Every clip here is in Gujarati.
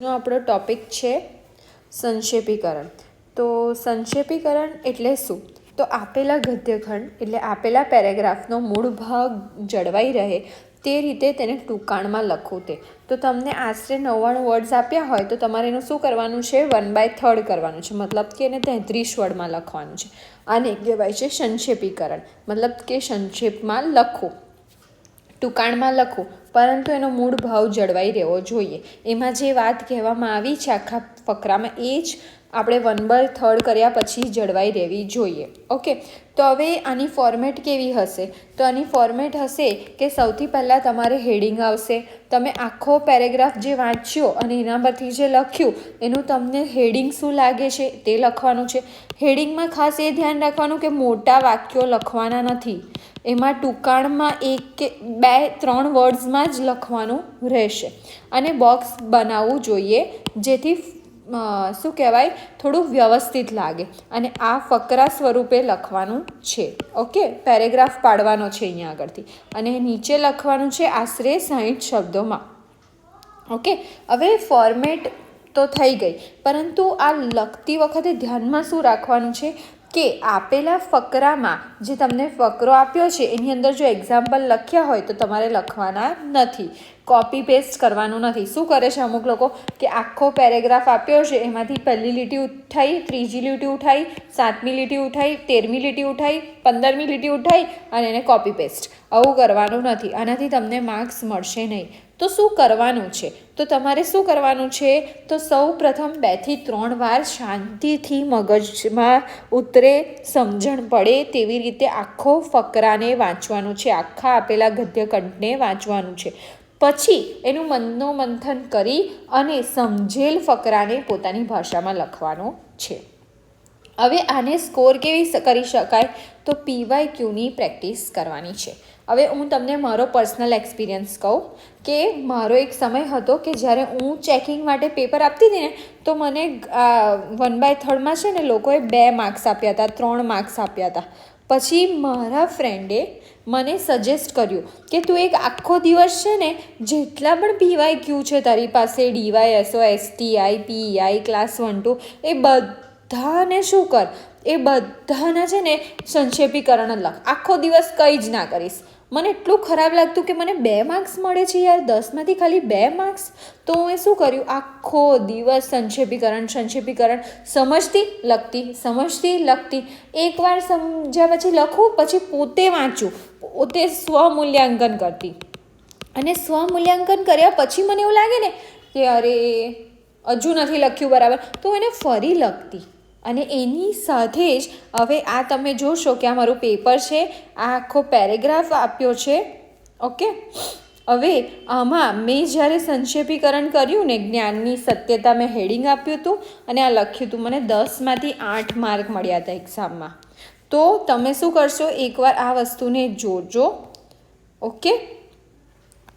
નો આપણો ટોપિક છે સંક્ષેપીકરણ. તો સંક્ષેપીકરણ એટલે શું? તો આપેલા ગદ્યખંડ એટલે આપેલા પેરેગ્રાફનો મૂળ ભાગ જળવાઈ રહે તે રીતે તેને ટૂંકાણમાં લખવું તે. તો તમને આશરે નવ્વાણું વર્ડ્સ આપ્યા હોય તો તમારે એનું શું કરવાનું છે? વન બાય થર્ડ કરવાનું છે. મતલબ કે એને તેત્રીસ વર્ડમાં લખવાનું છે. આને કહેવાય છે સંક્ષેપીકરણ. મતલબ કે સંક્ષેપમાં લખવું ટૂંકાણમાં લખવું પરંતુ એનો મૂળ ભાવ જળવાઈ રહેવો જોઈએ. એમાં જે વાત કહેવામાં આવી છે આખા ફકરામાં, એ જ આપણે વન બાય થર્ડ કર્યા પછી જળવાઈ રહેવી જોઈએ. ઓકે તો હવે આની ફોર્મેટ કેવી હશે? તો આની ફોર્મેટ હશે કે સૌથી પહેલાં તમારે હેડિંગ આવશે. તમે આખો પેરેગ્રાફ જે વાંચ્યો અને એના પરથી જે લખ્યું, એનું તમને હેડિંગ શું લાગે છે તે લખવાનું છે. હેડિંગમાં ખાસ એ ધ્યાન રાખવાનું કે મોટા વાક્યો લખવાના નથી. એમાં ટૂંકાણમાં એક કે બે, ત્રણ વર્ડ્સમાં જ લખવાનું રહેશે. અને બોક્સ બનાવવું જોઈએ, જેથી શું કહેવાય? થોડું વ્યવસ્થિત લાગે. અને આ ફકરા સ્વરૂપે લખવાનું છે. ઓકે? પેરેગ્રાફ પાડવાનો છે અહીંયા આગળથી. અને નીચે લખવાનું છે આશરે સાહીઠ શબ્દોમાં. ઓકે? હવે ફોર્મેટ તો થઈ ગઈ. પરંતુ આ લખતી વખતે ધ્યાનમાં શું રાખવાનું છે? કે આપેલા ફકરામાં જે તમને ફકરો આપ્યો છે, એની અંદર જો એક્ઝામ્પલ લખ્યા હોય તો તમારે લખવાના નથી. કોપી પેસ્ટ કરવાનું નથી. શું કરે છે અમુક લોકો? કે આખો પેરેગ્રાફ આપ્યો છે, એમાંથી પહેલી લીટી ઉઠાઈ, ત્રીજી લીટી ઉઠાઈ, સાતમી લીટી ઉઠાઈ, તેરમી લીટી ઉઠાઈ, પંદરમી લીટી ઉઠાઈ અને એને કોપી પેસ્ટ આવું કરવાનું નથી. આનાથી તમને માર્ક્સ મળશે નહીં. તો શું કરવાનું છે? તો તમારે શું કરવાનું છે? તો સૌ પ્રથમ બેથી ત્રણ વાર શાંતિથી મગજમાં ઉતરે, સમજણ પડે તેવી રીતે આખો ફકરાને વાંચવાનું છે. આખા આપેલા ગદ્યકંઠને વાંચવાનું છે. પછી એનું મનોમંથન કરી અને સમજેલ ફકરાને પોતાની ભાષામાં લખવાનો છે. હવે આને સ્કોર કેવી કરી શકાય તો પીવાય ક્યુની પ્રેક્ટિસ કરવાની છે. હવે હું તમને મારો પર્સનલ એક્સપિરિયન્સ કહું કે મારો એક સમય હતો કે જ્યારે હું ચેકિંગ માટે પેપર આપતી હતી ને, તો મને વન બાય થર્ડમાં છે ને, લોકોએ બે માર્ક્સ આપ્યા હતા, ત્રણ માર્ક્સ આપ્યા હતા. પછી મારા ફ્રેન્ડે મને સજેસ્ટ કર્યું કે તું એક આખો દિવસ છે ને જેટલા પણ પીવાય ક્યુ છે તારી પાસે DY SO STI PI class one two એ બધાને શું કર? એ બધાના છે ને સંક્ષેપીકરણ જ લખ. આખો દિવસ કંઈ જ ના કરીશ. મને એટલું ખરાબ લાગતું કે મને બે માર્ક્સ મળે છે યાર, દસમાંથી ખાલી બે માર્ક્સ? તો હું એ શું કર્યું? આખો દિવસ સંક્ષેપીકરણ સંક્ષેપીકરણ. સમજતી, લખતી સમજતી, લખતી. એકવાર સમજ્યા પછી લખું, પછી પોતે વાંચું. પોતે સ્વમૂલ્યાંકન કરતી. અને સ્વમૂલ્યાંકન કર્યા પછી મને એવું લાગે ને કે અરે, હજુ નથી લખ્યું બરાબર. તો એને ફરી લખતી. અને એની સાથે જ હવે આ તમે જોશો કે આ મારું પેપર છે, આ આખો પેરેગ્રાફ આપ્યો છે, ઓકે? હવે આમાં મેં જ્યારે સંક્ષેપીકરણ કર્યું ને જ્ઞાનની સત્યતા મેં હેડિંગ આપ્યું હતું અને આ લખ્યું હતું, મને દસમાંથી આઠ માર્ક મળ્યા હતા એક્ઝામમાં. તો તમે શું કરશો? એકવાર આ વસ્તુને જોજો, ઓકે?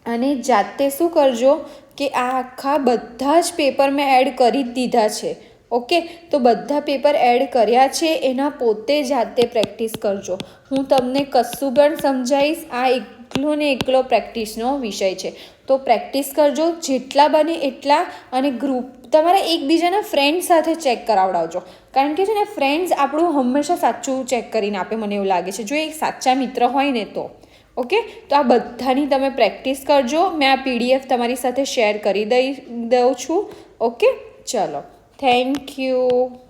અને જાતે શું કરજો કે આ આખા બધા જ પેપર મેં એડ કરી જ દીધા છે. ઓકે? તો બધા પેપર એડ કર્યા છે, એના પોતે જાતે પ્રેક્ટિસ કરજો. હું તમને કશું પણ સમજાવીશ, આ એકલો ને એકલો પ્રેક્ટિસનો વિષય છે. તો પ્રેક્ટિસ કરજો, જેટલા બને એટલા, અને ગ્રુપ તમારા એકબીજાના ફ્રેન્ડ સાથે ચેક કરાવડાવજો. કારણ કે છે ને ફ્રેન્ડ્સ આપણું હંમેશા સાચું ચેક કરીને આપે, મને એવું લાગે છે. જો એક સાચા મિત્ર હોય ને તો. ઓકે? તો આ બધાની તમે પ્રેક્ટિસ કરજો. મેં આ પીડીએફ તમારી સાથે શેર કરી દઈ, દઉં છું. ઓકે? ચલો. Thank you.